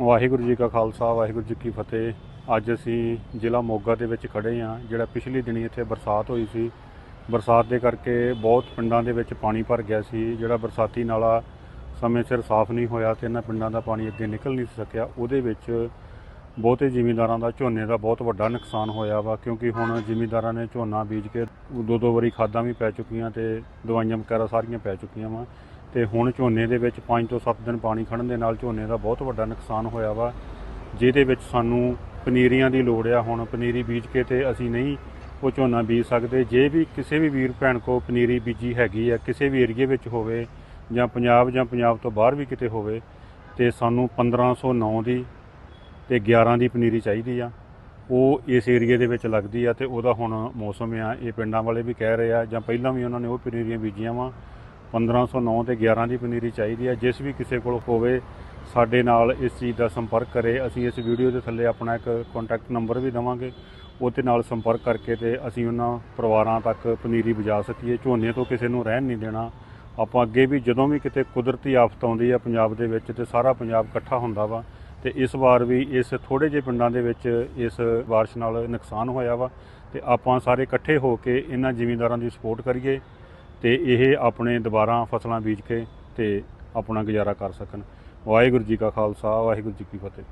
ਵਾਹਿਗੁਰੂ ਜੀ ਕਾ ਖਾਲਸਾ, ਵਾਹਿਗੁਰੂ ਜੀ ਕੀ ਫਤਿਹ। ਅੱਜ ਅਸੀਂ ਜ਼ਿਲ੍ਹਾ ਮੋਗਾ ਦੇ ਵਿੱਚ ਖੜੇ ਹਾਂ, ਜਿਹੜਾ ਪਿਛਲੀ ਦਿਨੀ ਇੱਥੇ ਬਰਸਾਤ ਹੋਈ ਸੀ। ਬਰਸਾਤ ਦੇ ਕਰਕੇ ਬਹੁਤ ਪਿੰਡਾਂ ਦੇ ਵਿੱਚ ਪਾਣੀ ਭਰ ਗਿਆ ਸੀ, ਜਿਹੜਾ ਬਰਸਾਤੀ ਨਾਲਾ ਸਮੇਂ ਸਿਰ ਸਾਫ਼ ਨਹੀਂ ਹੋਇਆ ਤੇ ਇਹਨਾਂ ਪਿੰਡਾਂ ਦਾ ਪਾਣੀ ਅੱਗੇ ਨਿਕਲ ਨਹੀਂ ਸਕਿਆ। ਉਹਦੇ ਵਿੱਚ ਬਹੁਤੇ ਜ਼ਿਮੀਂਦਾਰਾਂ ਦਾ ਝੋਨੇ ਦਾ ਬਹੁਤ ਵੱਡਾ ਨੁਕਸਾਨ ਹੋਇਆ ਵਾ, ਕਿਉਂਕਿ ਹੁਣ ਜ਼ਿਮੀਂਦਾਰਾਂ ਨੇ ਝੋਨਾ ਬੀਜ ਕੇ ਦੋ ਦੋ ਵਾਰੀ ਖਾਦਾਂ ਵੀ ਪੈ ਚੁੱਕੀਆਂ ਤੇ ਦਵਾਈਆਂ ਵਗੈਰਾ ਸਾਰੀਆਂ ਪੈ ਚੁੱਕੀਆਂ ਵਾ। ਤੇ ਹੁਣ ਝੋਨੇ ਦੇ ਵਿੱਚ 5 ਤੋਂ 7 ਦਿਨ ਪਾਣੀ ਖੜਨ ਦੇ ਨਾਲ ਝੋਨੇ ਦਾ ਬਹੁਤ ਵੱਡਾ ਨੁਕਸਾਨ ਹੋਇਆ ਵਾ, ਜਿਹਦੇ ਵਿੱਚ ਸਾਨੂੰ ਪਨੀਰੀਆਂ ਦੀ ਲੋੜ ਆ। ਹੁਣ ਪਨੀਰੀ ਬੀਜ ਕੇ ਤੇ ਅਸੀਂ ਨਹੀਂ ਉਹ ਝੋਨਾ ਬੀਜ ਸਕਦੇ। ਜੇ ਵੀ ਕਿਸੇ ਵੀ ਵੀਰ ਭੈਣ ਕੋ ਪਨੀਰੀ ਬੀਜੀ ਹੈਗੀ ਆ, ਕਿਸੇ ਵੀ ਏਰੀਏ ਵਿੱਚ ਹੋਵੇ ਜਾਂ ਪੰਜਾਬ ਜਾਂ ਪੰਜਾਬ ਤੋਂ ਬਾਹਰ ਵੀ ਕਿਤੇ ਹੋਵੇ, ਤੇ ਸਾਨੂੰ 1509 ਦੀ ਤੇ 11 ਦੀ ਪਨੀਰੀ ਚਾਹੀਦੀ ਆ। ਉਹ ਇਸ ਏਰੀਏ ਦੇ ਵਿੱਚ ਲੱਗਦੀ ਆ ਤੇ ਉਹਦਾ ਹੁਣ ਮੌਸਮ ਆ, ਇਹ ਪਿੰਡਾਂ ਵਾਲੇ ਵੀ ਕਹਿ ਰਹੇ ਆ, ਜਾਂ ਪਹਿਲਾਂ ਵੀ ਉਹਨਾਂ ਨੇ ਉਹ ਪਨੀਰੀਆਂ ਬੀਜੀਆਂ ਵਾ। 1509 ਤੇ 11 ਦੀ ਪਨੀਰੀ ਚਾਹੀਦੀ ਆ। ਜਿਸ ਵੀ ਕਿਸੇ ਕੋਲ ਹੋਵੇ, ਸਾਡੇ ਨਾਲ ਇਸ ਚੀਜ਼ ਦਾ ਸੰਪਰਕ ਕਰੇ। ਅਸੀਂ ਇਸ ਵੀਡੀਓ ਦੇ ਥੱਲੇ ਆਪਣਾ ਇੱਕ ਕੰਟੈਕਟ ਨੰਬਰ ਵੀ ਦਵਾਂਗੇ। ਉਹਦੇ ਨਾਲ ਸੰਪਰਕ ਕਰਕੇ ਤੇ ਅਸੀਂ ਉਹਨਾਂ ਪਰਿਵਾਰਾਂ ਤੱਕ ਪਨੀਰੀ ਬਜਾ ਸਕੀਏ। ਝੋਨੇ ਤੋਂ ਕਿਸੇ ਨੂੰ ਰਹਿਣ ਨਹੀਂ ਦੇਣਾ। ਆਪਾਂ ਅੱਗੇ ਵੀ ਜਦੋਂ ਵੀ ਕਿਤੇ ਕੁਦਰਤੀ ਆਫਤ ਆਉਂਦੀ ਆ ਪੰਜਾਬ ਦੇ ਵਿੱਚ ਤੇ ਸਾਰਾ ਪੰਜਾਬ ਇਕੱਠਾ ਹੁੰਦਾ ਵਾ। ਤੇ ਇਸ ਵਾਰ ਵੀ ਇਸ ਥੋੜੇ ਜਿਹੇ ਪਿੰਡਾਂ ਦੇ ਵਿੱਚ ਇਸ ਬਾਰਿਸ਼ ਨਾਲ ਨੁਕਸਾਨ ਹੋਇਆ ਵਾ। ਤੇ ਆਪਾਂ ਸਾਰੇ ਇਕੱਠੇ ਹੋ ਕੇ ਇਹਨਾਂ ਜ਼ਿਮੀਂਦਾਰਾਂ ਦੀ ਸਪੋਰਟ ਕਰੀਏ ਤੇ ਇਹ ਆਪਣੇ ਦੁਬਾਰਾ ਫਸਲਾਂ ਬੀਜ ਕੇ ਤੇ ਆਪਣਾ ਗੁਜ਼ਾਰਾ ਕਰ ਸਕਣ। ਵਾਹਿਗੁਰੂ ਜੀ ਕਾ ਖਾਲਸਾ, ਵਾਹਿਗੁਰੂ ਜੀ ਕੀ ਫਤਿਹ।